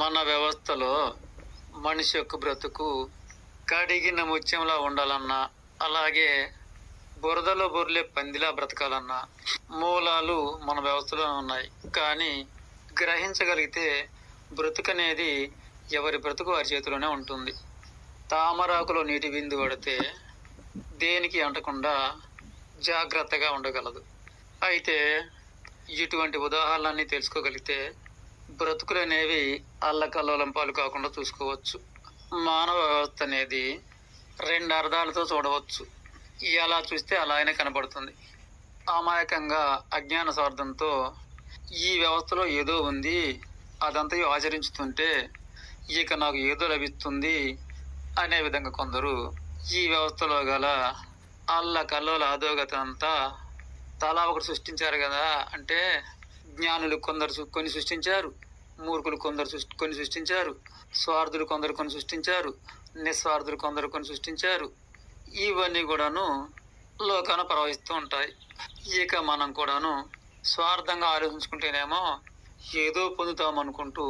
మన వ్యవస్థలో మనిషి యొక్క బ్రతుకు కడిగిన ముత్యంలా ఉండాలన్నా అలాగే బురదలో బొర్లే పందిలా బ్రతకాలన్నా మూలాలు మన వ్యవస్థలో ఉన్నాయి. కానీ గ్రహించగలిగితే బ్రతుకనేది ఎవరి బ్రతుకు వారి చేతిలోనే ఉంటుంది. తామరాకులో నీటి బిందు పడితే దేనికి అంటకుండా జాగ్రత్తగా ఉండగలదు. అయితే ఇటువంటి ఉదాహరణలన్నీ తెలుసుకోగలిగితే బ్రతుకులు అనేవి అల్లకల్లోలం పాలు కాకుండా చూసుకోవచ్చు. మానవ వ్యవస్థ అనేది రెండు అర్థాలతో చూడవచ్చు. ఎలా చూస్తే అలానే కనబడుతుంది. అమాయకంగా అజ్ఞాన స్వార్థంతో ఈ వ్యవస్థలో ఏదో ఉంది. అదంతా ఆచరించుతుంటే ఇక నాకు ఏదో లభిస్తుంది అనే విధంగా కొందరు ఈ వ్యవస్థలో గల అల్ల కల్లోల అధోగత అంతా తలా ఒకటి సృష్టించారు కదా అంటే జ్ఞానులు కొందరు కొన్ని సృష్టించారు. మూర్ఖులు కొందరు సృష్టి కొన్ని సృష్టించారు. స్వార్థులు కొందరు కొన్ని సృష్టించారు. నిస్వార్థులు కొందరు కొన్ని సృష్టించారు. ఇవన్నీ కూడాను లోకాన ప్రవహిస్తూ ఉంటాయి. ఇక మనం కూడాను స్వార్థంగా ఆలోచించుకుంటేనేమో ఏదో పొందుతాం అనుకుంటూ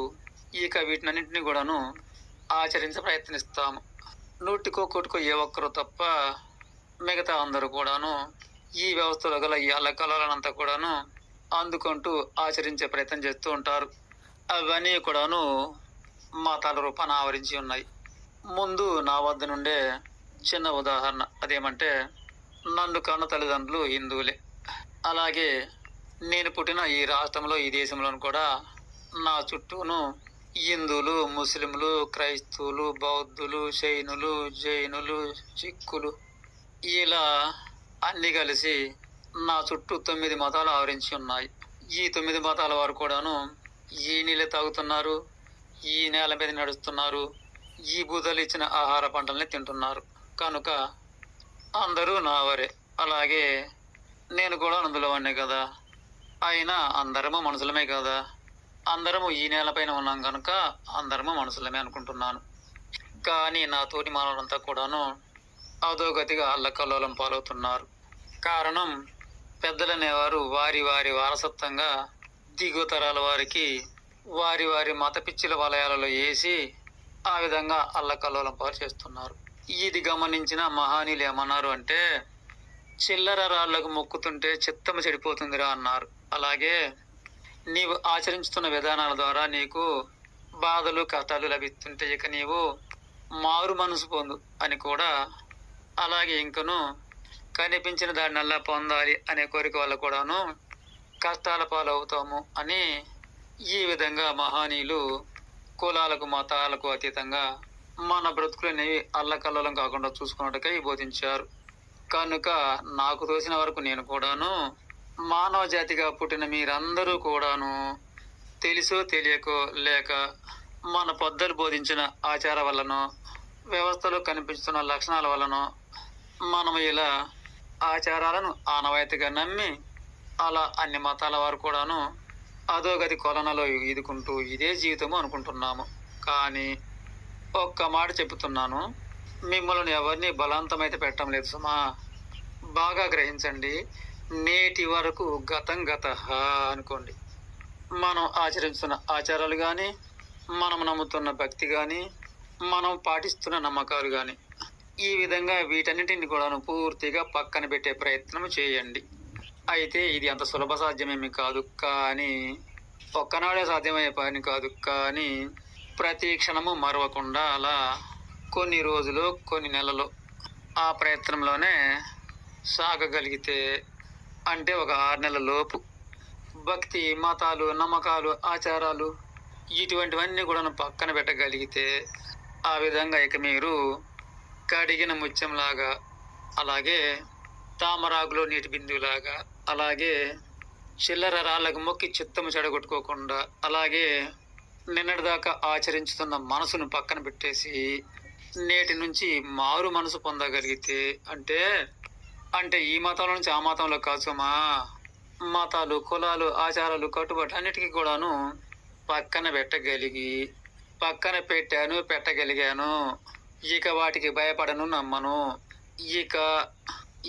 ఇక వీటినన్నింటినీ కూడాను ఆచరించ ప్రయత్నిస్తాము. నూటికో కోటికో ఏ ఒక్కరు తప్ప మిగతా అందరూ కూడాను ఈ వ్యవస్థలో గల ఈ అల్లకలనంతా కూడాను అందుకుంటూ ఆచరించే ప్రయత్నం చేస్తూ ఉంటారు. అవన్నీ కూడాను మతాల రూపాన ఆవరించి ఉన్నాయి. ముందు నా వద్ద నుండే చిన్న ఉదాహరణ. అదేమంటే నన్ను కన్న తల్లిదండ్రులు హిందువులే. అలాగే నేను పుట్టిన ఈ రాష్ట్రంలో ఈ దేశంలోను కూడా నా చుట్టూను హిందువులు ముస్లింలు క్రైస్తవులు బౌద్ధులు శైనులు జైనులు సిక్కులు ఇలా అన్ని కలిసి నా చుట్టూ తొమ్మిది మతాలు ఆవరించి ఉన్నాయి. ఈ తొమ్మిది మతాల వారు కూడాను ఈ నీళ్ళు తాగుతున్నారు ఈ నేల మీద నడుస్తున్నారు ఈ బూదలు ఇచ్చిన ఆహార పంటల్ని తింటున్నారు. కనుక అందరూ నావరే అలాగే నేను కూడా అందులో వాడినే కదా. అయినా అందరము మనుషులమే కదా. అందరము ఈ నేలపైన ఉన్నాం కనుక అందరము మనుషులమే అనుకుంటున్నాను. కానీ నాతోటి మానవులంతా కూడాను అధోగతిగా అల్లకల్లోలం పాలవుతున్నారు. కారణం పెద్దలనేవారు వారి వారి వారసత్వంగా దిగువ తరాల వారికి వారి వారి మత పిచ్చిల వలయాలలో వేసి ఆ విధంగా అల్లకల్లోలం పాలు చేస్తున్నారు. ఇది గమనించిన మహానీయులు ఏమన్నారు అంటే చిల్లర రాళ్ళకు మొక్కుతుంటే చిత్తము చెడిపోతుందిరా అన్నారు. అలాగే నీవు ఆచరించుతున్న విధానాల ద్వారా నీకు బాధలు కష్టాలు లభిస్తుంటే ఇక నీవు మారు మనసు పొందు అని కూడా అలాగే ఇంకను కనిపించిన దానినల్లా పొందాలి అనే కోరిక వల్ల కూడాను కష్టాల పాలవుతాము అని ఈ విధంగా మహానీయులు కులాలకు మతాలకు అతీతంగా మన బ్రతుకులనేవి అల్లకల్లోలం కాకుండా చూసుకున్నట్టుకై బోధించారు. కనుక నాకు తోసిన వరకు నేను కూడాను మానవ జాతిగా పుట్టిన మీరందరూ కూడాను తెలుసో తెలియకో లేక మన పెద్దలు బోధించిన ఆచార వల్లనో వ్యవస్థలో కనిపిస్తున్న లక్షణాల వల్లనో మనం ఇలా ఆచారాలను ఆనవాయితీగా నమ్మి అలా అన్ని మతాల వారు కూడాను అధోగతి కొలనలో ఈదుకుంటూ ఇదే జీవితము అనుకుంటున్నాము. కానీ ఒక్క మాట చెబుతున్నాను. మిమ్మల్ని ఎవరిని బలవంతమైతే పెట్టడం లేదు సుమా. బాగా గ్రహించండి. నేటి వరకు గతం గత అనుకోండి. మనం ఆచరిస్తున్న ఆచారాలు కానీ మనం నమ్ముతున్న భక్తి కానీ మనం పాటిస్తున్న నమ్మకాలు కానీ ఈ విధంగా వీటన్నిటిని కూడాను పూర్తిగా పక్కన పెట్టే ప్రయత్నం చేయండి. అయితే ఇది అంత సులభ సాధ్యమేమి కాదు. కానీ ఒక్కనాడే సాధ్యమయ్యే పని కాదు. కానీ ప్రతి క్షణము మరవకుండా అలా కొన్ని రోజులు కొన్ని నెలలు ఆ ప్రయత్నంలోనే సాగగలిగితే అంటే ఒక ఆరు నెలల లోపు భక్తి మతాలు నమ్మకాలు ఆచారాలు ఇటువంటివన్నీ కూడా పక్కన పెట్టగలిగితే ఆ విధంగా ఇక మీరు కడిగిన ముత్యంలాగా అలాగే తామరాకులో నీటి బిందువులాగా అలాగే చిల్లర రాళ్ళకు మొక్కి చిత్తము చెడగొట్టుకోకుండా అలాగే నిన్నటిదాకా ఆచరించుతున్న మనసును పక్కన పెట్టేసి నేటి నుంచి మారు మనసు పొందగలిగితే అంటే అంటే ఈ మతంలో నుంచి ఆ మతంలో కాసుమా మతాలు కులాలు ఆచారాలు కట్టుబాటు అన్నిటికీ కూడాను పక్కన పెట్టగలిగి పక్కన పెట్టాను పెట్టగలిగాను. ఇక వాటికి భయపడను నమ్మను. ఇక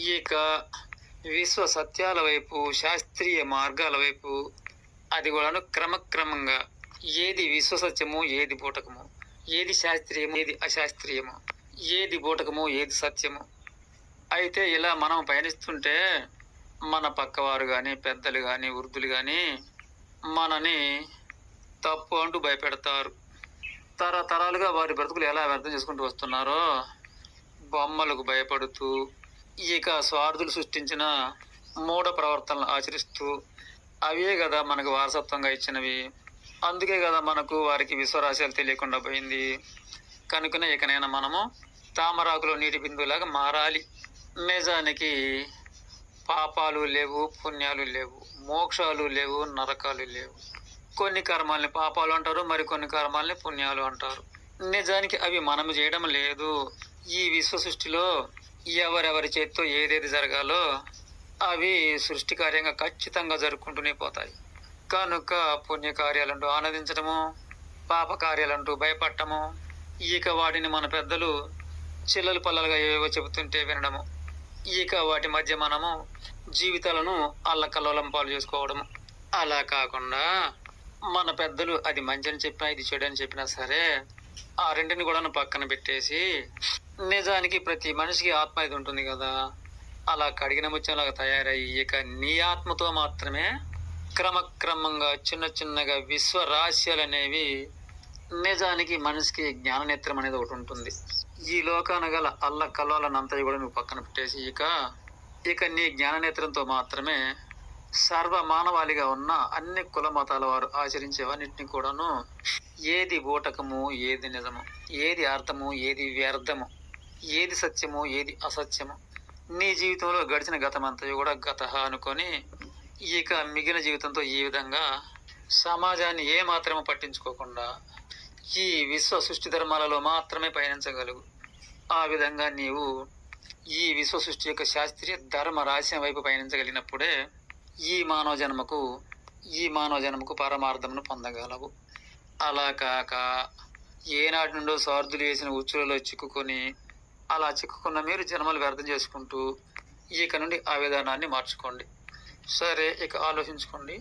ఇక విశ్వ సత్యాల వైపు శాస్త్రీయ మార్గాల వైపు అది కూడాను క్రమక్రమంగా ఏది విశ్వసత్యము ఏది బూటకము ఏది శాస్త్రీయము ఏది అశాస్త్రీయము ఏది బూటకము ఏది సత్యము. అయితే ఇలా మనం పయనిస్తుంటే మన పక్కవారు కానీ పెద్దలు కానీ వృద్ధులు కానీ మనని తప్పు అంటూ భయపెడతారు. తరతరాలుగా వారి బ్రతుకులు ఎలా వ్యర్థం చేసుకుంటూ వస్తున్నారో బొమ్మలకు భయపడుతూ ఇక స్వార్థులు సృష్టించిన మూఢ ప్రవర్తనలు ఆచరిస్తూ అవే కదా మనకు వారసత్వంగా ఇచ్చినవి. అందుకే కదా మనకు వారికి విశ్వరాశయాలు తెలియకుండా పోయింది. కనుకనే ఇకనైనా మనము తామరాకులో నీటి బిందువులాగా మారాలి. నిజానికి పాపాలు లేవు పుణ్యాలు లేవు మోక్షాలు లేవు నరకాలు లేవు. కొన్ని కర్మాల్ని పాపాలు అంటారు మరి కొన్ని కర్మాల్ని పుణ్యాలు అంటారు. నిజానికి అవి మనం చేయడం లేదు. ఈ విశ్వ సృష్టిలో ఎవరెవరి చేతితో ఏదేది జరగాలో అవి సృష్టి కార్యంగా ఖచ్చితంగా జరుపుకుంటూనే పోతాయి. కనుక పుణ్యకార్యాలంటూ ఆనందించడము పాపకార్యాలంటూ భయపడటము ఇక వాటిని మన పెద్దలు చిల్లలు పల్లలుగా ఏవేవో చెబుతుంటే వినడము. ఇక వాటి మధ్య మనము జీవితాలను అల్లకల్లోలం పాలు చేసుకోవడము. అలా కాకుండా మన పెద్దలు అది మంచి అని చెప్పినా ఇది చెడు అని చెప్పినా సరే ఆ రెంటిని కూడా పక్కన పెట్టేసి నిజానికి ప్రతి మనిషికి ఆత్మ ఇది ఉంటుంది కదా. అలా కడిగిన ముత్యంలాగా తయారయ్యి ఇక నీ ఆత్మతో మాత్రమే క్రమక్రమంగా చిన్న చిన్నగా విశ్వ రహస్యాలు అనేవి నిజానికి మనిషికి జ్ఞాననేత్రం అనేది ఒకటి ఉంటుంది. ఈ లోకాన గల అల్ల కల్లోలనంతా కూడా నువ్వు పక్కన పెట్టేసి ఇక ఇక నీ జ్ఞాననేత్రంతో మాత్రమే సర్వ మానవాళిగా ఉన్న అన్ని కుల మతాల వారు ఆచరించేవన్నింటినీ కూడాను ఏది బూటకము ఏది నిజము ఏది అర్థము ఏది వ్యర్థము ఏది సత్యమో ఏది అసత్యమో. నీ జీవితంలో గడిచిన గతమంతా కూడా గత అనుకొని ఇక మిగిలిన జీవితంతో ఈ విధంగా సమాజాన్ని ఏ మాత్రము పట్టించుకోకుండా ఈ విశ్వ సృష్టి ధర్మాలలో మాత్రమే పయనించగలవు. ఆ విధంగా నీవు ఈ విశ్వ సృష్టి యొక్క శాస్త్రీయ ధర్మ రహస్యం వైపు పయనించగలిగినప్పుడే ఈ మానవ జన్మకు ఈ మానవ జన్మకు పరమార్థమును పొందగలవు. అలా కాక ఏనాటి నుండో సార్థులు వేసిన ఉచ్చులలో చిక్కుకొని అలా చిక్కుకున్న మీరు జన్మలు వ్యర్థం చేసుకుంటూ ఇక నుండి ఆ విధానాన్ని మార్చుకోండి. సరే ఇక ఆలోచించుకోండి.